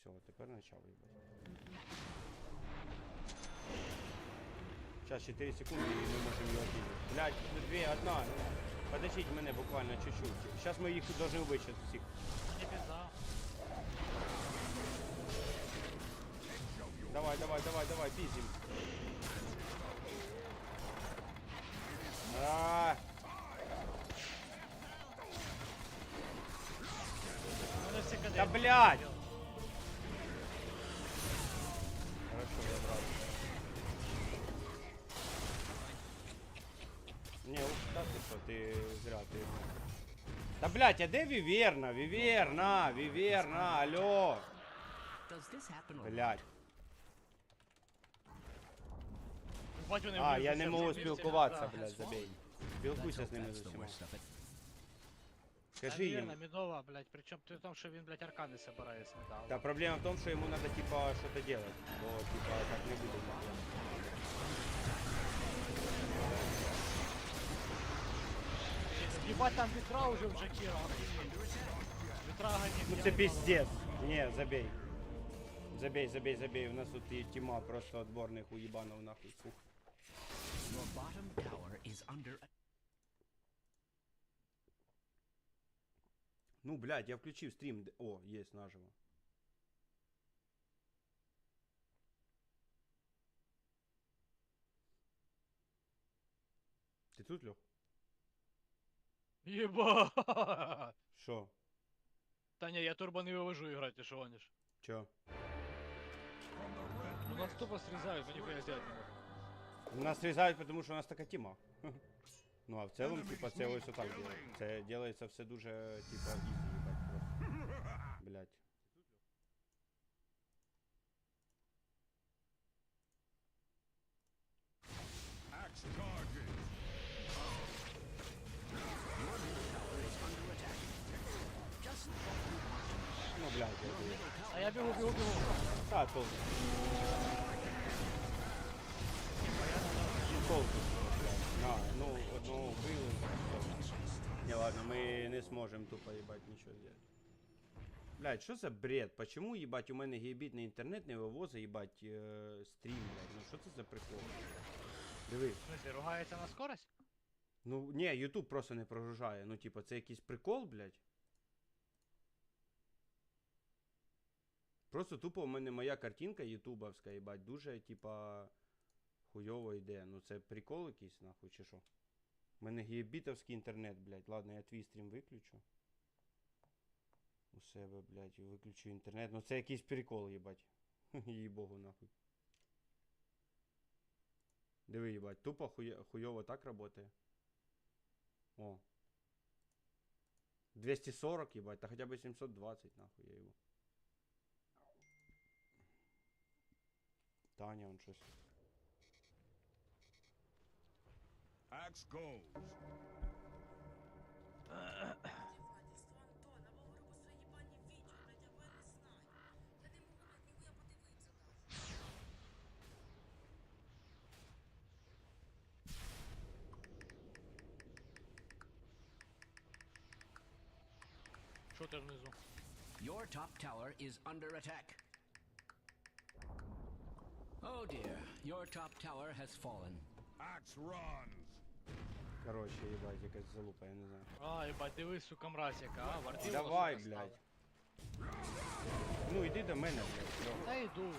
Все, тепер почав їбати. Зараз 4 секунди і ми можемо його бігати. Блядь, ну, дві, одна. Подождіть мене буквально чуть-чуть. Зараз ми їх повинні вбити зараз всіх. Не пизда. Давай, давай, давай, давай, пиздим. А, Вони всі кади. Да блядь! да ты что, ты зря ты. Да блядь, а де Виверна? Виверна, Виверна, алло. Does this happen or Блядь. Бать вони А, вже я всі не в можу місті, спілкуватися, да. блядь, забей. Let's Спілкуйся hope з ними that's з the усіма. worst of it. Скажи Та їм. вірно, Медова, блядь, причому при тому, що він, блядь, аркани собирає з медалу. Да, проблема в том, что ему надо типа что-то делать. Но типа так не будет. Ебать, там ветра уже в Джакира, охренеть. Ветра гонит. Ну це не пиздец. Не, забей. Забей, забей, забей. У нас тут і тьма просто отборних уебанов нахуй. Фух. Your bottom tower is under Ну, блядь, я включив стрім. де- О, есть наживо. Ти тут, Льох? Ебать. Що? Та ні, я турбо не вивожу играть, ти що гониш? Чо? Ну нас тупо срізають, мы нихуя сделать не можем. Нас срізають, тому що у нас така тіма. Ну а в цілому, типа, це ось отак делається. Це делається все дуже, типа, ізі, їбать, просто. Блять. Я бегу, бегу, бегу. Та, толку. Ну, толку. На, ну, одного вбили. Не, ладно, мы не сможем тупо, ебать, ничего сделать. Блядь, що за бред? Почему, ебать, у мене гігабітний інтернет не вивозить, ебать, е, стрім, блядь? Ну що це за прикол? Диви. В смысле, ругається на скорость? Ну, ні, YouTube просто не прогружає. Ну, типа, це якийсь прикол, блядь. Просто тупо у мене моя картинка ютубовська, їбать, дуже, типа, хуйово йде. Ну це прикол якийсь, нахуй, чи що? У мене гігабітовський інтернет, блядь. Ладно, я твій стрім виключу. У себе, блядь, виключу інтернет. Ну це якийсь прикол, їбать. Їй богу, нахуй. Диви, їбать, тупо хуя- хуйово так работає. О. 240, ебать, да хотя бы 720, нахуй я его. On coś. Axe goes. Your top tower is under attack. Oh dear, your top tower has fallen. Axe runs. Короче, ебать, якась залупа, я не знаю. А, ебать, дивись, сука, мразь яка, а, вартила, Давай, сука, блядь. стала. Ну, іди до мене, блядь. Льох. Та йду.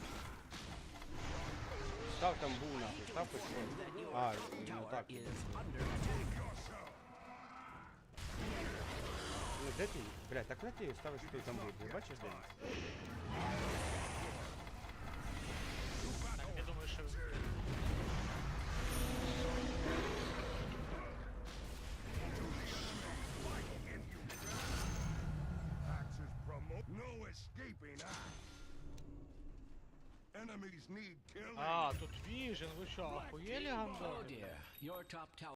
Став там був, нахуй, став хоч щось. А, ну Tower так. is under attack. Ну, де ти? Блядь, так куди ти ставиш той там був? Ти бачиш де? escaping axe. Enemies need killing. А, тут віжен, ви що, охуєлі Oh гандони? dear, your top tower